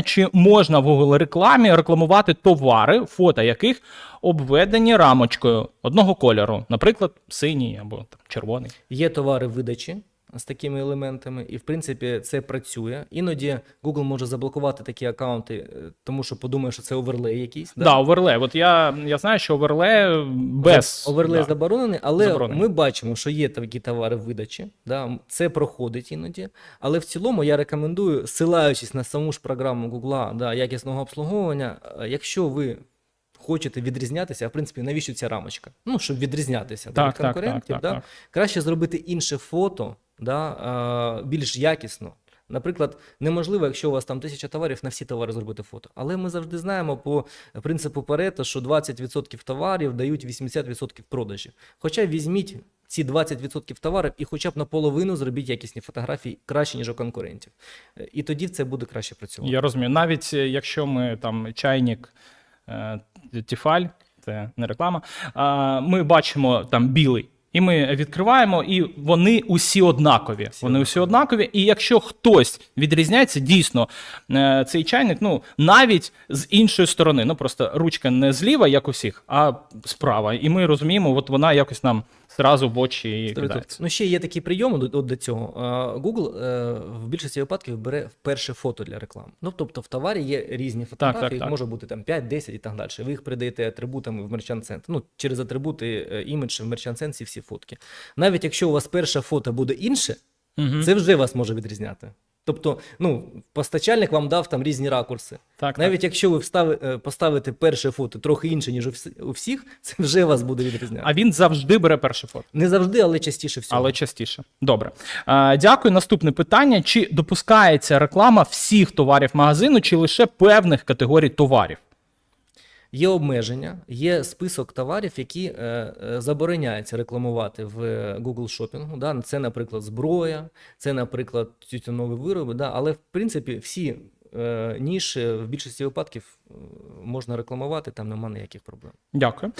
чи можна в Google рекламі рекламувати товари, фото яких обведені рамочкою одного кольору, наприклад, синій або там, червоний. Є товари видачі з такими елементами, і в принципі це працює. Іноді Google може заблокувати такі аккаунти, е, тому що подумає, що це оверлей якийсь. Да, оверлей. От я, я знаю, що оверлей без Оверлей да. заборонений, але Заборонений. ми бачимо, що є такі товари видачі. Да, це проходить іноді. Але в цілому я рекомендую, силаючись на саму ж програму Google да, якісного обслуговування, е, якщо ви. Хочете відрізнятися, а в принципі, навіщо ця рамочка? Ну, щоб відрізнятися да, Так, від так, конкурентів, так, да? так, так. краще зробити інше фото да, е, більш якісно. Наприклад, неможливо, якщо у вас там тисяча товарів, на всі товари зробити фото. Але ми завжди знаємо по принципу Парето, що 20% товарів дають 80% продажів. Хоча візьміть ці 20% товарів і хоча б наполовину зробіть якісні фотографії краще, ніж у конкурентів. І тоді це буде краще працювати. Я розумію. Навіть е, якщо ми там чайник е, Тіфаль, це не реклама, ми бачимо там білий. І ми відкриваємо, і вони усі однакові. вони усі однакові. І якщо хтось відрізняється, дійсно е, цей чайник, ну навіть з іншої сторони, ну просто ручка не зліва, як усіх, а справа. І ми розуміємо, от вона якось нам зразу в очі кидається. Ну, ще є такі прийоми до, до цього. Google е, в більшості випадків бере перше фото для реклами. Ну, тобто в товарі є різні фотографії, так, їх так. може бути там 5, 10 і так далі. Ви їх придаєте атрибутами в Center. Ну, через атрибути е, імідж в Merchant Sense всі фотки. Навіть якщо у вас перше фото буде інше, Мгм. це вже вас може відрізняти. Тобто, ну, постачальник вам дав там різні ракурси. Так, Навіть якщо ви встави, е, поставите перше фото трохи інше, ніж у всі- у всіх, це вже вас буде відрізняти. А він завжди бере перше фото. Не завжди, але частіше всього. Але частіше. Добре. Е, дякую. Наступне питання: чи допускається реклама всіх товарів магазину, чи лише певних категорій товарів? Є обмеження, є список товарів, які е, е, забороняється рекламувати в е, Google шопінгу. Да? Це, наприклад, зброя, це, наприклад, тютюнові вироби. Да? Але в принципі всі е, ніші в більшості випадків е, можна рекламувати, там немає ніяких проблем. Дякую.